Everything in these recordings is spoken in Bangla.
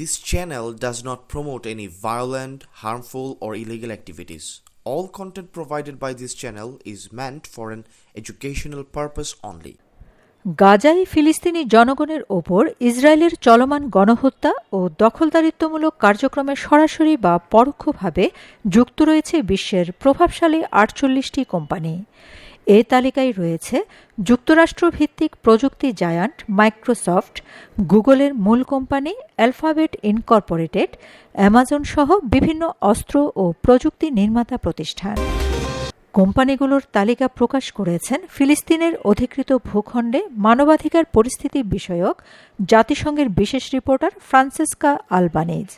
This channel does not promote any violent, harmful, or illegal activities. All content provided by this channel is meant for an educational purpose only. গাজায় ফিলিস্তিনি জনগণের ওপর ইসরায়েলের চলমান গণহত্যা ও দখলদারিত্বমূলক কার্যক্রমে সরাসরি বা পরোক্ষভাবে যুক্ত রয়েছে বিশ্বের প্রভাবশালী আটচল্লিশটি কোম্পানি এ তালিকায় রয়েছে যুক্তরাষ্ট্র ভিত্তিক প্রযুক্তি জায়ান্ট মাইক্রোসফট, গুগলের মূল কোম্পানি অ্যালফাবেট ইনকর্পোরেটেড, অ্যামাজন সহ বিভিন্ন অস্ত্র ও প্রযুক্তি নির্মাতা প্রতিষ্ঠান। কোম্পানিগুলোর তালিকা প্রকাশ করেছেন ফিলিস্তিনের অধিকৃত ভূখণ্ডে মানবাধিকার পরিস্থিতি বিষয়ক জাতিসংঘের বিশেষ রিপোর্টার ফ্রান্সিসকা আলবানিজ।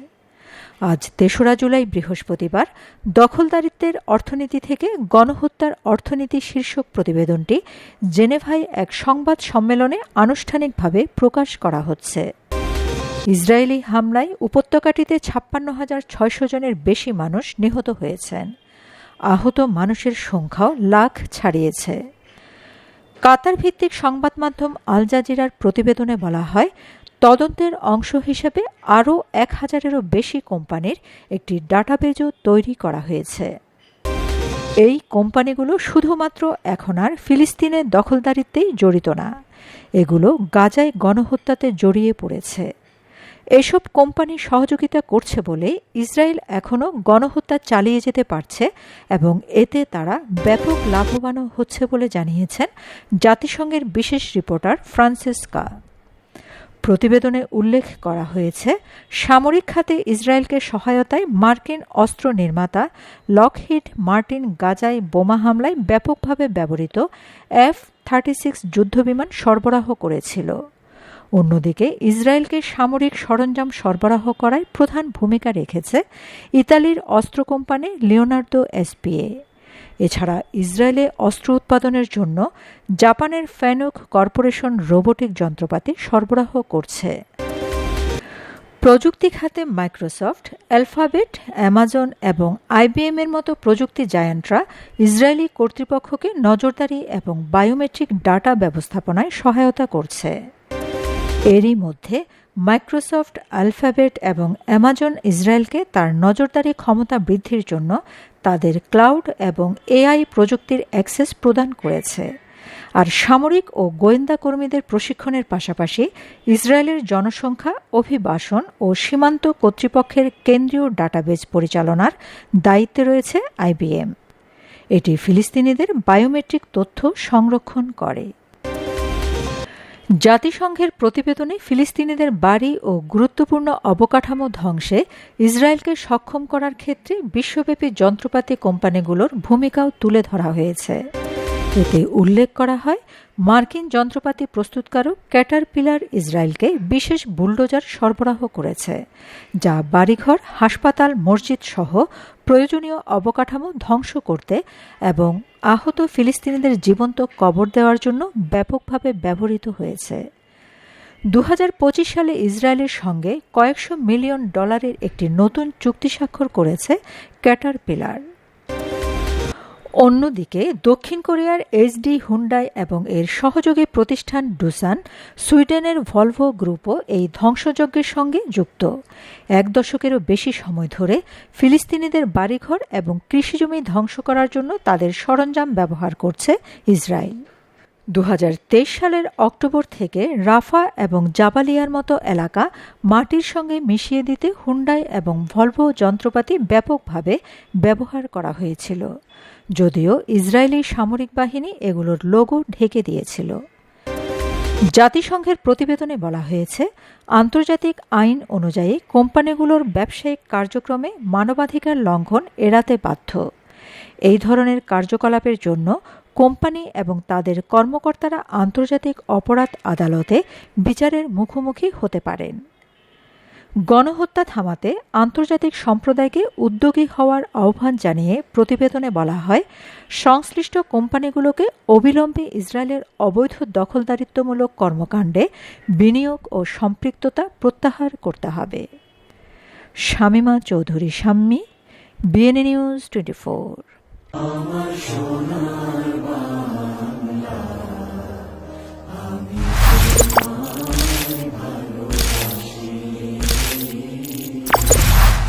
আজ তেসরা জুলাই বৃহস্পতিবার, দখলদারিত্বের অর্থনীতি থেকে গণহত্যার অর্থনীতি শীর্ষক প্রতিবেদনটি জেনেভায় এক সংবাদ সম্মেলনে আনুষ্ঠানিকভাবে প্রকাশ করা হচ্ছে। ইসরায়েলি হামলায় উপত্যকাটিতে ছাপ্পান্ন হাজার ছয়শো জনের বেশি মানুষ নিহত হয়েছেন। আহত মানুষের সংখ্যাও লাখ ছাড়িয়েছে। কাতার ভিত্তিক সংবাদ মাধ্যম আল জাজিরার প্রতিবেদনে বলা হয় তদন্তের অংশ হিসেবে আরও এক হাজারেরও বেশি কোম্পানির একটি ডাটাবেজও তৈরি করা হয়েছে। এই কোম্পানিগুলো শুধুমাত্র এখন আর ফিলিস্তিনের দখলদারিত্বেই জড়িত না। এগুলো গাজায় গণহত্যাতে জড়িয়ে পড়েছে। এসব কোম্পানি সহযোগিতা করছে বলে ইসরায়েল এখনও গণহত্যা চালিয়ে যেতে পারছে এবং এতে তারা ব্যাপক লাভবানও হচ্ছে বলে জানিয়েছেন জাতিসংঘের বিশেষ রিপোর্টার ফ্রান্সিসকা। প্রতিবেদনে উল্লেখ করা হয়েছে, সামরিক খাতে ইসরায়েলকে সহায়তায় মার্কিন অস্ত্র নির্মাতা লকহিড মার্টিন গাজায় বোমা হামলায় ব্যাপকভাবে ব্যবহৃত এফ থার্টি সিক্স যুদ্ধবিমান সরবরাহ করেছিল। অন্যদিকে, ইসরায়েলকে সামরিক সরঞ্জাম সরবরাহ করায় প্রধান ভূমিকা রেখেছে ইতালির অস্ত্র কোম্পানি লিওনার্দো এসপিএ এছাড়া ইসরায়েলে অস্ত্র উৎপাদনের জন্য জাপানের ফ্যানুক কর্পোরেশন রোবোটিক যন্ত্রপাতি সরবরাহ করছে। প্রযুক্তি খাতে মাইক্রোসফট, অ্যালফাবেট, অ্যামাজন এবং আইবিএম এর মতো প্রযুক্তি জায়ান্টরা ইসরায়েলি কর্তৃপক্ষকে নজরদারি এবং বায়োমেট্রিক ডাটা ব্যবস্থাপনায় সহায়তা করছে। এরই মধ্যে মাইক্রোসফট, আলফাবেট এবং অ্যামাজন ইসরায়েলকে তার নজরদারি ক্ষমতা বৃদ্ধির জন্য তাদের ক্লাউড এবং এআই প্রযুক্তির অ্যাক্সেস প্রদান করেছে। আর সামরিক ও গোয়েন্দা কর্মীদের প্রশিক্ষণের পাশাপাশি ইসরায়েলের জনসংখ্যা, অভিবাসন ও সীমান্ত কর্তৃপক্ষের কেন্দ্রীয় ডাটাবেজ পরিচালনার দায়িত্বে রয়েছে আইবিএম। এটি ফিলিস্তিনিদের বায়োমেট্রিক তথ্য সংরক্ষণ করে। জাতিসংঘের প্রতিবেদনে ফিলিস্তিনিদের বাড়ি ও গুরুত্বপূর্ণ অবকাঠামো ধ্বংসে ইসরায়েলকে সক্ষম করার ক্ষেত্রে বিশ্বব্যাপী যন্ত্রপাতি কোম্পানিগুলোর ভূমিকাও তুলে ধরা হয়েছে। এতে উল্লেখ করা হয়, মার্কিন যন্ত্রপাতি প্রস্তুতকারক ক্যাটারপিলার ইসরায়েলকে বিশেষ বুলডোজার সরবরাহ করেছে, যা বাড়িঘর, হাসপাতাল মসজিদ সহ প্রয়োজনীয় অবকাঠামো ধ্বংস করতে এবং আহত ফিলিস্তিনিদের জীবন্ত কবর দেওয়ার জন্য ব্যাপকভাবে ব্যবহৃত হয়েছে। দু হাজার পঁচিশ সালে ইসরায়েলের সঙ্গে কয়েকশো মিলিয়ন ডলারের একটি নতুন চুক্তি স্বাক্ষর করেছে ক্যাটারপিলার। অন্যদিকে দক্ষিণ কোরিয়ার এইচডি হুন্ডাই এবং এর সহযোগী প্রতিষ্ঠান ডুসান সুইডেনের ভলভো গ্রুপও এই ধ্বংসযজ্ঞের সঙ্গে যুক্ত। এক দশকেরও বেশি সময় ধরে ফিলিস্তিনিদের বাড়িঘর এবং কৃষিজমি ধ্বংস করার জন্য তাদের সরঞ্জাম ব্যবহার করছে ইসরায়েল। দু হাজার তেইশ সালের অক্টোবর থেকে রাফা এবং জাবালিয়ার মতো এলাকা মাটির সঙ্গে মিশিয়ে দিতে হুন্ডাই এবং ভলভো যন্ত্রপাতি ব্যাপকভাবে ব্যবহার করা হয়েছিল, যদিও ইসরায়েলি সামরিক বাহিনী এগুলোর লোগো ঢেকে দিয়েছিল। জাতিসংঘের প্রতিবেদনে বলা হয়েছে, আন্তর্জাতিক আইন অনুযায়ী কোম্পানিগুলোর ব্যবসায়িক কার্যক্রমে মানবাধিকার লঙ্ঘন এড়াতে বাধ্য। এই ধরনের কার্যকলাপের জন্য কোম্পানি এবং তাদের কর্মকর্তারা আন্তর্জাতিক অপরাধ আদালতে বিচারের মুখোমুখি হতে পারেন। গণহত্যা থামাতে আন্তর্জাতিক সম্প্রদায়কে উদ্যোগী হওয়ার আহ্বান জানিয়ে প্রতিবেদনে বলা হয়, সংশ্লিষ্ট কোম্পানিগুলোকে অবিলম্বে ইসরায়েলের অবৈধ দখলদারিত্বমূলক কর্মকাণ্ডে বিনিয়োগ ও সম্পৃক্ততা প্রত্যাহার করতে হবে। Shamima Chowdhury Shammi BNA news twenty four. আমার সোনার বাংলা